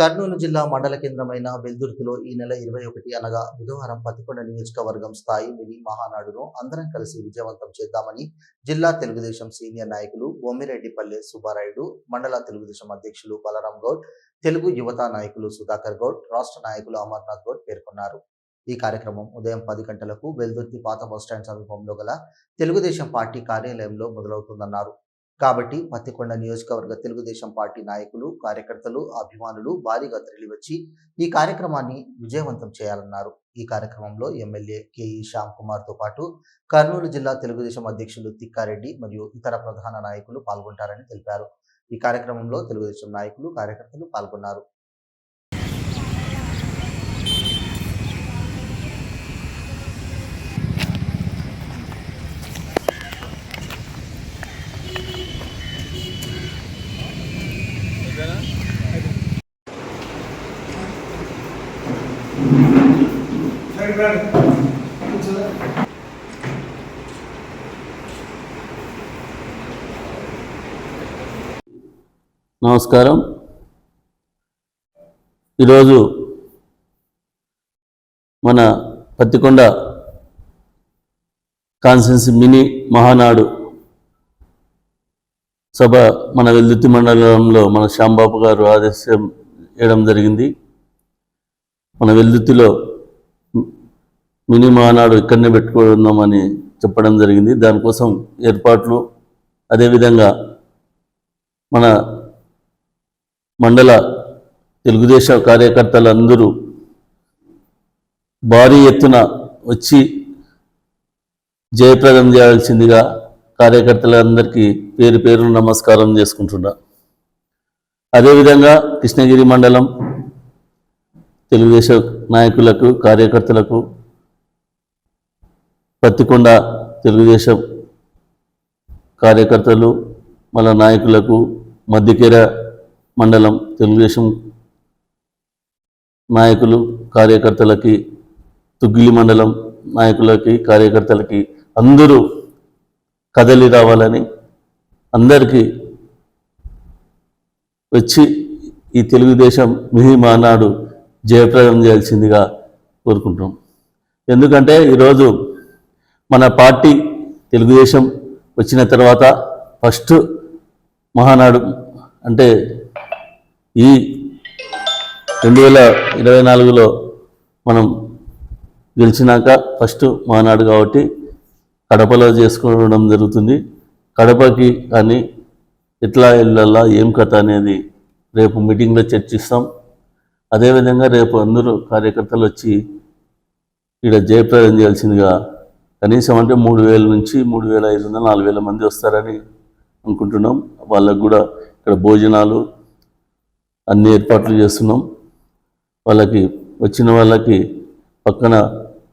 కర్నూలు జిల్లా మండల కేంద్రమైన వెల్దుర్తిలో ఈ నెల ఇరవై ఒకటి అనగా బుధవారం పత్తికొండ నియోజకవర్గం స్థాయి మినీ మహానాడును అందరం కలిసి విజయవంతం చేద్దామని జిల్లా తెలుగుదేశం సీనియర్ నాయకులు బొమ్మిరెడ్డిపల్లె సుబ్బారాయుడు మండల తెలుగుదేశం అధ్యక్షులు బలరాం గౌడ్ తెలుగు యువత నాయకులు సుధాకర్ గౌడ్ రాష్ట్ర నాయకులు అమర్నాథ్ గౌడ్ పేర్కొన్నారు. ఈ కార్యక్రమం ఉదయం పది గంటలకు వెల్దుర్తి పాత బస్టాండ్ సమీపంలో గల తెలుగుదేశం పార్టీ కార్యాలయంలో మొదలవుతుందన్నారు. కాబట్టి పత్తికొండ నియోజకవర్గ తెలుగుదేశం పార్టీ నాయకులు కార్యకర్తలు అభిమానులు భారీగా తరలివచ్చి ఈ కార్యక్రమాన్ని విజయవంతం చేయాలన్నారు. ఈ కార్యక్రమంలో ఎమ్మెల్యే కేఈ శ్యామ్ కుమార్తో పాటు కర్నూలు జిల్లా తెలుగుదేశం అధ్యక్షులు తిక్కారెడ్డి మరియు ఇతర ప్రధాన నాయకులు పాల్గొంటారని తెలిపారు. ఈ కార్యక్రమంలో తెలుగుదేశం నాయకులు కార్యకర్తలు పాల్గొన్నారు. నమస్కారం. ఈరోజు మన పత్తికొండ కాన్స్టెన్సీ మినీ మహానాడు సభ మన వెల్దుర్తి మండలంలో మన శ్యాంబాబు గారు ఆదేశం చేయడం జరిగింది. మన వెల్దుర్తిలో మినీ మహానాడు ఇక్కడనే పెట్టుకుందామని చెప్పడం జరిగింది. దానికోసం ఏర్పాట్లు అదేవిధంగా మన మండల తెలుగుదేశం కార్యకర్తలందరూ భారీ ఎత్తున వచ్చి జయప్రదం చేయాల్సిందిగా కార్యకర్తలందరికీ పేరు పేరు నమస్కారం చేసుకుంటున్నా. అదేవిధంగా కృష్ణగిరి మండలం తెలుగుదేశం నాయకులకు కార్యకర్తలకు పత్తికొండ తెలుగుదేశం కార్యకర్తలు మన నాయకులకు మధ్యకేర మండలం తెలుగుదేశం నాయకులు కార్యకర్తలకి తుగ్గిలి మండలం నాయకులకి కార్యకర్తలకి అందరూ కదలి రావాలని అందరికీ వచ్చి ఈ తెలుగుదేశం మిహి మానాడు జయప్రదం చేయాల్సిందిగా కోరుకుంటున్నాం. ఎందుకంటే ఈరోజు మన పార్టీ తెలుగుదేశం వచ్చిన తర్వాత ఫస్ట్ మహానాడు అంటే ఈ రెండు వేల ఇరవై నాలుగులో మనం గెలిచినాక ఫస్ట్ మహానాడు కాబట్టి కడపలో చేసుకోవడం జరుగుతుంది. కడపకి కానీ ఎట్లా వెళ్ళాలా ఏం కథ అనేది రేపు మీటింగ్లో చర్చిస్తాం. అదేవిధంగా రేపు అందరూ కార్యకర్తలు వచ్చి ఇక్కడ జయప్రదం చేయాల్సిందిగా కనీసం అంటే మూడు వేల నుంచి మూడు వేల ఐదు వందల నాలుగు వేల మంది వస్తారని అనుకుంటున్నాం. వాళ్ళకు కూడా ఇక్కడ భోజనాలు అన్ని ఏర్పాట్లు చేస్తున్నాం. వాళ్ళకి వచ్చిన వాళ్ళకి పక్కన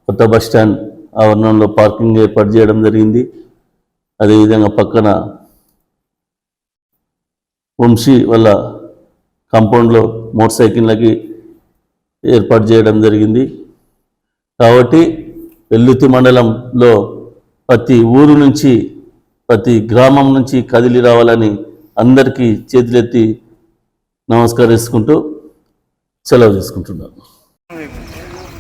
కొత్త బస్ స్టాండ్ ఆవరణంలో పార్కింగ్ ఏర్పాటు చేయడం జరిగింది. అదేవిధంగా పక్కన వంశీ వాళ్ళ కాంపౌండ్లో మోటార్ సైకిళ్ళకి ఏర్పాటు చేయడం జరిగింది. కాబట్టి వెల్లుతి మండలంలో ప్రతి ఊరు నుంచి ప్రతి గ్రామం నుంచి కదిలి రావాలని అందరికీ చేతులెత్తి నమస్కరిస్తుంటూ సెలవు తీసుకుంటున్నాను